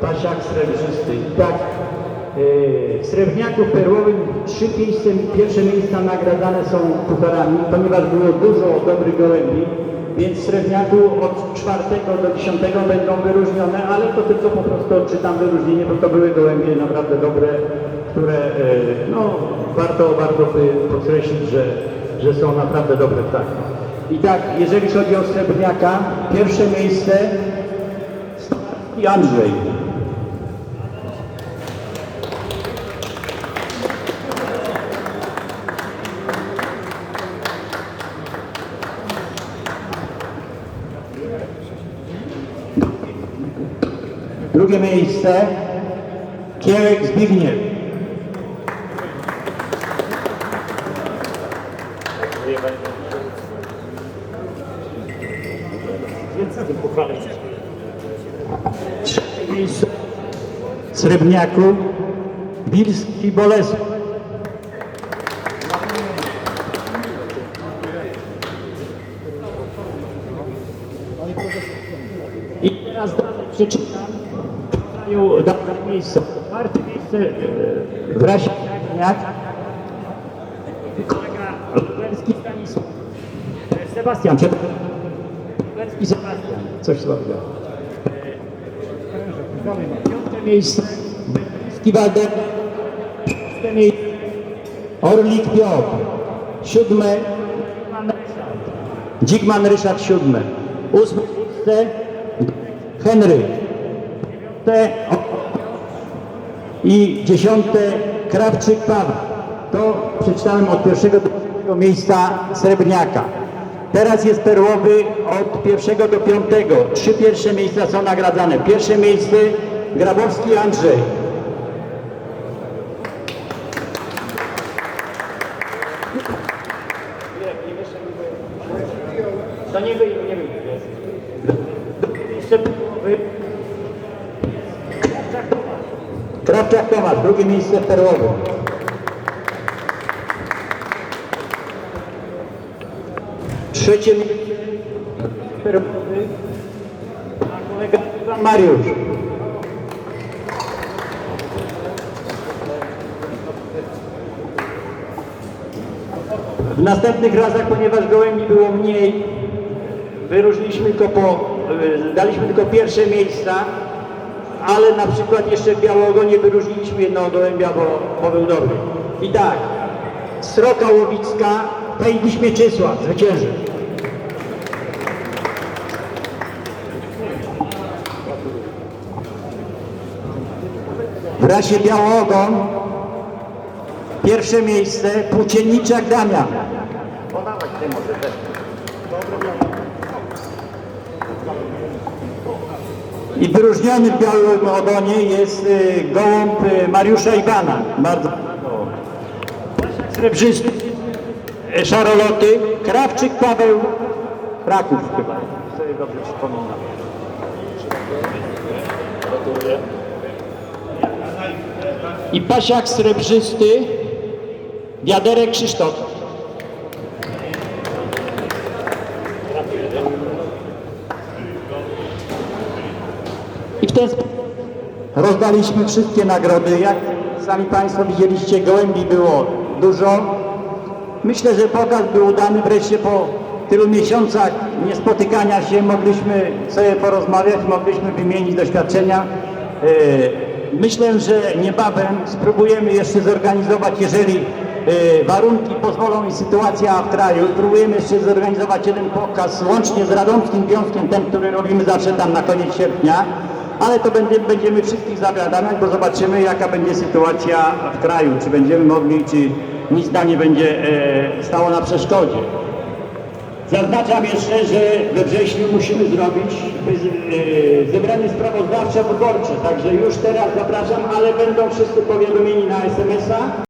Pasiak srebrzysty. Tak, e, w Perłowym trzy miejsce, pierwsze miejsca nagradzane są pucharami, ponieważ było dużo dobrych gołębi, więc w Srebrniaku od czwartego do dziesiątego będą wyróżnione, ale to tylko po prostu odczytam wyróżnienie, bo to były gołębie naprawdę dobre, które e, no, warto, warto by podkreślić, że, że są naprawdę dobre ptaki. I tak, jeżeli chodzi o Srebrniaka, pierwsze miejsce Andrzej. Drugie miejsce Kierek Zbigniew. Miejsce w Srebrniaku Bilski Bolesław. I teraz dalej przeczytam. Mają dobre miejsce. Czwarte miejsce e, w rasie Jagniak. Kolega Lubelski Stanisław. E, Sebastian. Lubelski Sebastian. Coś słabego. Piąte miejsce Będziński Waldemar. Szóste miejsce Orlik Piotr. Siódme Dzigman Ryszard. Siódme. Ósme miejsce Henryk. Dziewiąte i dziesiąte Krawczyk Paweł. To przeczytałem od pierwszego do piątego miejsca Srebrniaka. Teraz jest perłowy od pierwszego do piątego. Trzy pierwsze miejsca są nagradzane. Pierwsze miejsce Grabowski Andrzej. To nie wyjdzie, nie wyjdzie. Drugie miejsce perłowy Krawczak Tomasz, drugie miejsce perłowy. Trzecie miejsce kolega Mariusz. W następnych razach, ponieważ gołębi było mniej, wyróżniliśmy tylko po, y, daliśmy tylko pierwsze miejsca, ale na przykład jeszcze w Białogonie wyróżniliśmy jednego gołębia, bo, bo był dobry. I tak, Sroka Łowicka, Pejdiś Mieczysław, zwycięży. W rasie Białogon pierwsze miejsce Płócienniczak Damian. Podawać ty może też. I wyróżniony w białym ogonie jest y, gołąb y, Mariusza Iwana. Bardzo. Srebrzysty, y, Szaroloty, Krawczyk Paweł, Kraków chyba. Sobie dobrze przypominam. I pasiak srebrzysty, wiaderek Krzysztof. I w ten sposób rozdaliśmy wszystkie nagrody. Jak sami Państwo widzieliście, gołębi było dużo. Myślę, że pokaz był udany. Wreszcie po tylu miesiącach niespotykania się mogliśmy sobie porozmawiać, mogliśmy wymienić doświadczenia. Myślę, że niebawem spróbujemy jeszcze zorganizować, jeżeli e, warunki pozwolą i sytuacja w kraju, spróbujemy jeszcze zorganizować jeden pokaz łącznie z Radomskim Wiązkiem, ten, który robimy zawsze tam na koniec sierpnia, ale to będzie, będziemy wszystkich zawiadamiać, bo zobaczymy jaka będzie sytuacja w kraju, czy będziemy mogli, czy nic nam nie będzie e, stało na przeszkodzie. Zaznaczam jeszcze, że we wrześniu musimy zrobić e, zebranie sprawozdawcze wyborcze, także już teraz zapraszam, ale będą wszyscy powiadomieni na SMS-a.